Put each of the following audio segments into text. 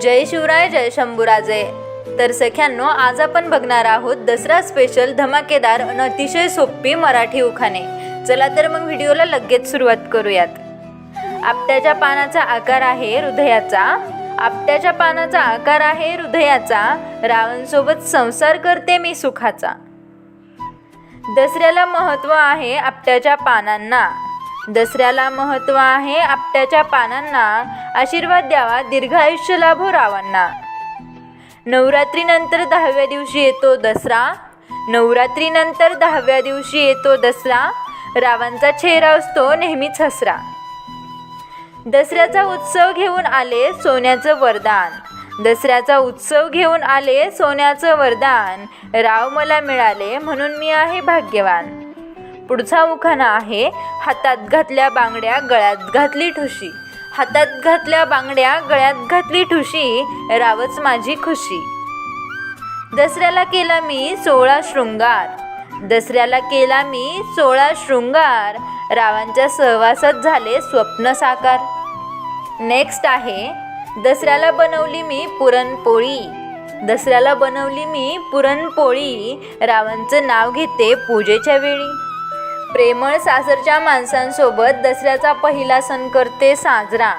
जय शिवराय जय शंभूराजे. तर सख्यांनो आज आपण बघणार आहोत दसरा स्पेशल धमाकेदार आणि अतिशय सोपी मराठी उखाणे. चला तर मग व्हिडिओला लगेच सुरुवात करूयात. आपट्याच्या पानाचा आकार आहे हृदयाचा. आपट्याच्या पानाचा आकार आहे हृदयाचा. रावणसोबत संसार करते मी सुखाचा. दसऱ्याला महत्त्व आहे आपट्याच्या पानांना. दसऱ्याला महत्त्व आहे आपट्याच्या पानांना आशीर्वाद द्यावा दीर्घ आयुष्य लाभो रावांना. नवरात्रीनंतर दहाव्या दिवशी येतो दसरा. नवरात्रीनंतर दहाव्या दिवशी येतो दसरा. रावांचा चेहरा असतो नेहमीच हसरा दसऱ्याचा उत्सव घेऊन आले सोन्याचं वरदान. दसऱ्याचा उत्सव घेऊन आले सोन्याचं वरदान. राव मला मिळाले म्हणून मी आहे भाग्यवान. पुढचा उखाणा आहे हातात घातल्या बांगड्या गळ्यात घातली ठुशी. हातात घातल्या बांगड्या गळ्यात घातली ठुशी रावच माझी खुशी. दसऱ्याला केला मी सोळा शृंगार. दसऱ्याला केला मी सोळा शृंगार. रावांच्या सहवासात झाले स्वप्न साकार. नेक्स्ट आहे दसऱ्याला बनवली मी पुरणपोळी. दसऱ्याला बनवली मी पुरणपोळी. रावांचं नाव घेते पूजेच्या वेळी. प्रेमळ सासरच्या माणसांसोबत दसऱ्याचा पहिला सण करते साजरा.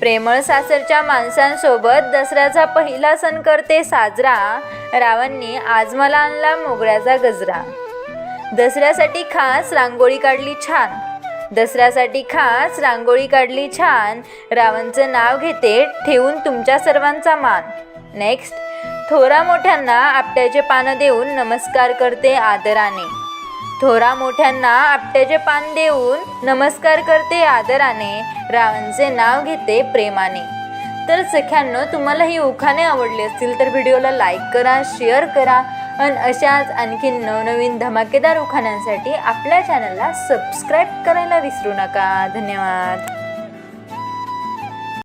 प्रेमळ सासरच्या माणसांसोबत दसऱ्याचा पहिला सण करते साजरा. रावांनी आज मला आणला मोगऱ्याचा गजरा. दसऱ्यासाठी खास रांगोळी काढली छान. दसऱ्यासाठी खास रांगोळी काढली छान. रावणचं नाव घेते ठेवून तुमच्या सर्वांचा मान. नेक्स्ट थोरा मोठ्यांना आपट्याचे पानं देऊन नमस्कार करते आदराने. थोरा मोठ्यांना आपट्याचे पान देऊन नमस्कार करते आदराने. रावणचे नाव घेते प्रेमाने. तर सख्यांनो तुम्हाला ही उखाणे आवडली असतील तर व्हिडिओला लाईक करा शेअर करा आणि अशाच आणखीन नवनवीन धमाकेदार उखाण्यांसाठी आपल्या चॅनलला सबस्क्राईब करायला विसरू नका. धन्यवाद.